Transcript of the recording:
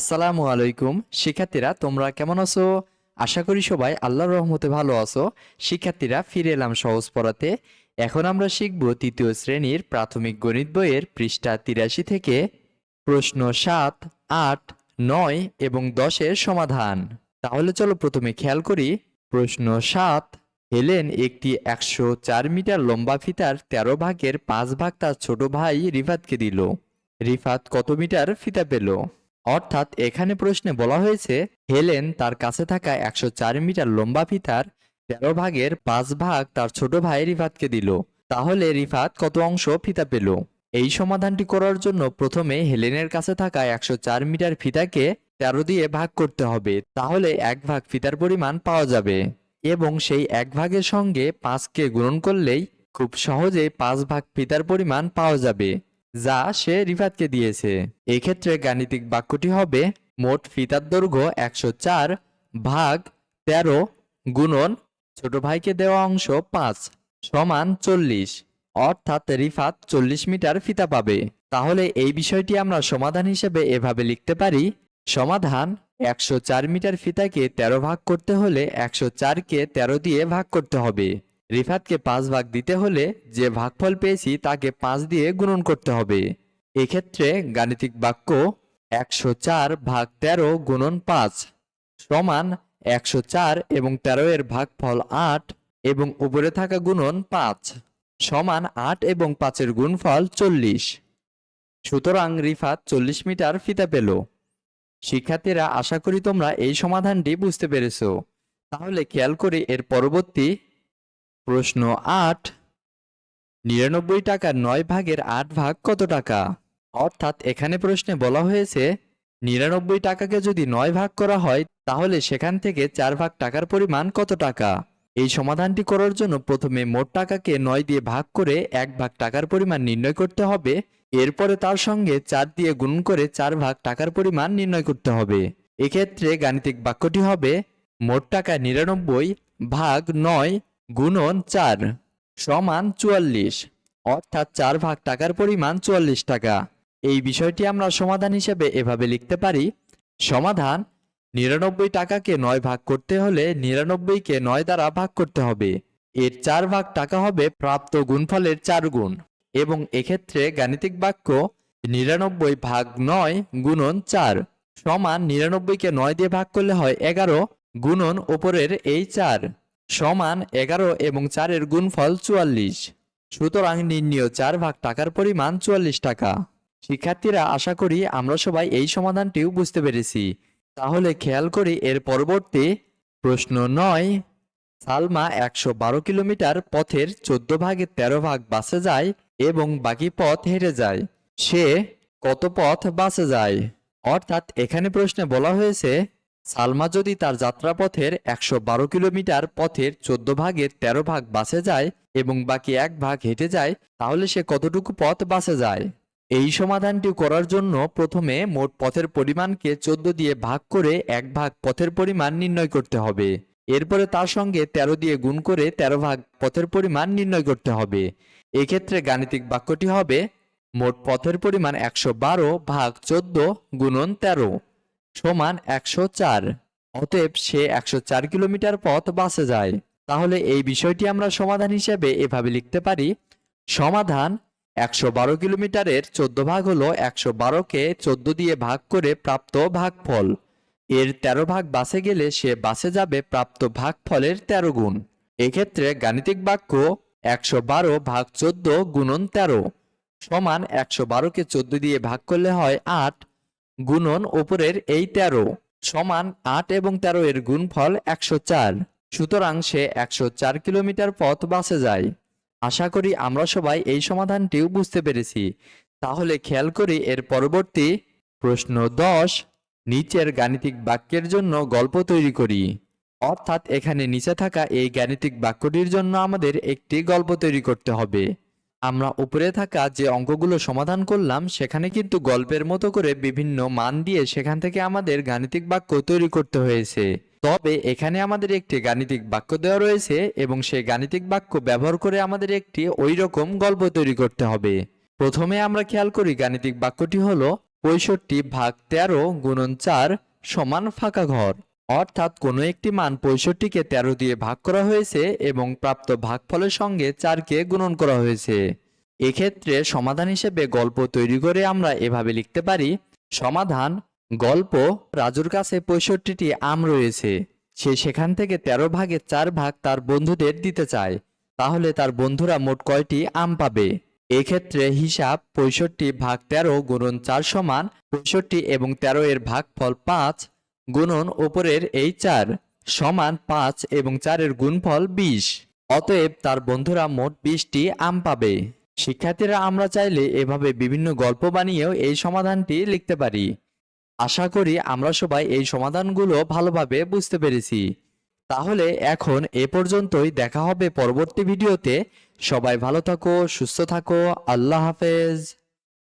আসসালামু আলাইকুম। শিক্ষার্থীরা, তোমরা কেমন আছো? আশা করি সবাই আল্লাহর রহমতে ভালো আছো। শিক্ষার্থীরা, ফিরে এলাম সহজ পড়াতে। এখন আমরা শিখব তৃতীয় শ্রেণির প্রাথমিক গণিত বইয়ের পৃষ্ঠা তিরাশি থেকে প্রশ্ন সাত, আট, নয় এবং দশের সমাধান। তাহলে চলো প্রথমে খেয়াল করি। প্রশ্ন সাত, হেলেন একটি একশো চার মিটার লম্বা ফিতার তেরো ভাগের পাঁচ ভাগ তার ছোট ভাই রিফাতকে দিল। রিফাত কত মিটার ফিতা পেল? অর্থাৎ এখানে প্রশ্নে বলা হয়েছে, হেলেন তার কাছে থাকা একশো চার মিটার লম্বা ফিতার তেরো ভাগের পাঁচ ভাগ তার ছোট ভাই রিফাতকে দিল। তাহলে রিফাত কত অংশ ফিতা পেল? এই সমাধানটি করার জন্য প্রথমে হেলেনের কাছে থাকা একশো চার মিটার ফিতাকে তেরো দিয়ে ভাগ করতে হবে। তাহলে এক ভাগ ফিতার পরিমাণ পাওয়া যাবে। এবং সেই এক ভাগের সঙ্গে পাঁচকে গুণন করলেই খুব সহজে পাঁচ ভাগ ফিতার পরিমাণ পাওয়া যাবে। যা সে রিফাতকে দিয়েছে। এক্ষেত্রে গাণিতিক বাক্যটি হবে মোট ফিতার দৈর্ঘ্য একশো চার ভাগ তেরো গুণন ছোট ভাইকে দেওয়া অংশ পাঁচ সমান চল্লিশ। অর্থাৎ রিফাত চল্লিশ মিটার ফিতা পাবে। তাহলে এই বিষয়টি আমরা সমাধান হিসেবে এভাবে লিখতে পারি, সমাধান একশো চার মিটার ফিতাকে তেরো ভাগ করতে হলে একশো চারকে তেরো দিয়ে ভাগ করতে হবে। রিফাতকে পাঁচ ভাগ দিতে হলে যে ভাগফল পেয়েছি তাকে পাঁচ দিয়ে গুণন করতে হবে। এক্ষেত্রে গাণিতিক বাক্য একশো চার ভাগ তেরো গুণন পাঁচ সমান একশো চার এবং তেরো এর ভাগফল আট এবং উপরে থাকা গুণন পাঁচ সমান আট এবং পাঁচের গুণফল চল্লিশ। সুতরাং রিফাত চল্লিশ মিটার ফিতা পেল। শিক্ষার্থীরা, আশা করি তোমরা এই সমাধানটি বুঝতে পেরেছ। তাহলে খেয়াল করে এর পরবর্তী প্রশ্ন আট, নিরানব্বই টাকার নয় ভাগের আট ভাগ কত টাকা? অর্থাৎ এখানে প্রশ্নে বলা হয়েছে, নিরানব্বই টাকাকে যদি নয় ভাগ করা হয়, তাহলে সেখান থেকে চার ভাগ টাকার পরিমাণ কত টাকা? এই সমাধানটি করার জন্য প্রথমে মোট টাকাকে নয় দিয়ে ভাগ করে এক ভাগ টাকার পরিমাণ নির্ণয় করতে হবে। এরপরে তার সঙ্গে চার দিয়ে গুণ করে চার ভাগ টাকার পরিমাণ নির্ণয় করতে হবে। এক্ষেত্রে গাণিতিক বাক্যটি হবে, মোট টাকা নিরানব্বই ভাগ নয় গুণন চার সমান চুয়াল্লিশ, অর্থাৎ চার ভাগ টাকার পরিমাণ চুয়াল্লিশ টাকা। এই বিষয়টি আমরা সমাধান হিসেবে এভাবে লিখতে পারি, সমাধান নিরানব্বই টাকাকে নয় ভাগ করতে হলে নিরানব্বইকে নয় দ্বারা ভাগ করতে হবে। এর চার ভাগ টাকা হবে প্রাপ্ত গুণফলের চার গুণ এবং এক্ষেত্রে গাণিতিক বাক্য নিরানব্বই ভাগ নয় গুণন চার সমান নিরানব্বইকে নয় দিয়ে ভাগ করলে হয় এগারো গুণন ওপরের এই চার। সমান এগারো এবং চারের গুণফল চুয়াল্লিশ। সুতরাং নির্ণীয় চার ভাগ টাকার পরিমাণ চুয়াল্লিশ টাকা। শিক্ষার্থীরা, আশা করি আমরা সবাই এই সমাধানটিও বুঝতে পেরেছি। তাহলে খেয়াল করি এর পরবর্তী প্রশ্ন নয়। সালমা একশো বারো কিলোমিটার পথের চোদ্দ ভাগে তেরো ভাগ বাসে যায় এবং বাকি পথ হেঁটে যায়। সে কত পথ বাসে যায়? অর্থাৎ এখানে প্রশ্নে বলা হয়েছে সালমা যদি তার যাত্রাপথের একশো বারো কিলোমিটার পথের চোদ্দ ভাগের তেরো ভাগ বাসে যায় এবং বাকি এক ভাগ হেঁটে যায়, তাহলে সে কতটুকু পথ বাসে যায়? এই সমাধানটি করার জন্য প্রথমে মোট পথের পরিমাণকে চোদ্দ দিয়ে ভাগ করে এক ভাগ পথের পরিমাণ নির্ণয় করতে হবে। এরপরে তার সঙ্গে তেরো দিয়ে গুণ করে তেরো ভাগ পথের পরিমাণ নির্ণয় করতে হবে। এক্ষেত্রে গাণিতিক বাক্যটি হবে, মোট পথের পরিমাণ একশো বারো ভাগ চোদ্দ গুণন তেরো। সমান একশো চার। অতএব সে একশো চার কিলোমিটার পথ বাসে যায়। তাহলে এই বিষয়টি আমরা সমাধান হিসেবে এভাবে লিখতে পারি। সমাধান একশো বারো কিলোমিটারের চোদ্দ ভাগ হলো একশো বারোকে চোদ্দ দিয়ে ভাগ করে প্রাপ্ত ভাগফল। এর তেরো ভাগ বাসে গেলে সে বাসে যাবে প্রাপ্ত ভাগফলের তেরো গুণ। এক্ষেত্রে গাণিতিক বাক্য একশো বারো ভাগ চোদ্দ গুণন তেরো সমান একশো বারোকে চোদ্দ দিয়ে ভাগ করলে হয় আট। গুণন ওপরের এই তেরো সমান আট এবং তেরো এর গুণফল একশো চার। সুতরাং সে একশো চার কিলোমিটার পথ বাসে যায়। আশা করি আমরা সবাই এই সমাধানটিও বুঝতে পেরেছি। তাহলে খেয়াল করি এর পরবর্তী প্রশ্ন দশ, নিচের গাণিতিক বাক্যের জন্য গল্প তৈরি করি। অর্থাৎ এখানে নিচে থাকা এই গাণিতিক বাক্যটির জন্য আমাদের একটি গল্প তৈরি করতে হবে। আমরা উপরে থাকা যে অঙ্কগুলো সমাধান করলাম, সেখানে কিন্তু গল্পের মতো করে বিভিন্ন মান দিয়ে সেখান থেকে আমাদের গাণিতিক বাক্য তৈরি করতে হয়েছে। তবে এখানে আমাদের একটি গাণিতিক বাক্য দেওয়া রয়েছে এবং সেই গাণিতিক বাক্য ব্যবহার করে আমাদের একটি ওই রকম গল্প তৈরি করতে হবে। প্রথমে আমরা খেয়াল করি গাণিতিক বাক্যটি হলো, পঁয়ষট্টি ভাগ তেরো গুণন চার সমান ফাঁকা ঘর। অর্থাৎ কোনো একটি মান পঁয়ষট্টিকে তেরো দিয়ে ভাগ করা হয়েছে এবং প্রাপ্ত ভাগফলের সঙ্গে চারকে গুণন করা হয়েছে। এক্ষেত্রে সমাধান হিসেবে গল্প তৈরি করে আমরা এভাবে লিখতে পারি, সমাধান, গল্প, রাজুর কাছে পঁয়ষট্টিটি আম রয়েছে। সে সেখান থেকে তেরো ভাগের চার ভাগ তার বন্ধুদের দিতে চায়। তাহলে তার বন্ধুরা মোট কয়টি আম পাবে? এক্ষেত্রে হিসাব পঁয়ষট্টি ভাগ তেরো গুণন চার সমান পঁয়ষট্টি এবং তেরো এর ভাগফল পাঁচ। গুণন ওপরের এই চার সমান পাঁচ এবং চারের গুণফল বিশ। অতএব তার বন্ধুরা মোট বিশটি আম পাবে। শিক্ষার্থীরা, আমরা চাইলে এভাবে বিভিন্ন গল্প বানিয়েও এই সমাধানটি লিখতে পারি। আশা করি আমরা সবাই এই সমাধানগুলো ভালোভাবে বুঝতে পেরেছি। তাহলে এখন এ পর্যন্তই দেখা হবে পরবর্তী ভিডিওতে। সবাই ভালো থাকো, সুস্থ থাকো, আল্লাহ হাফেজ।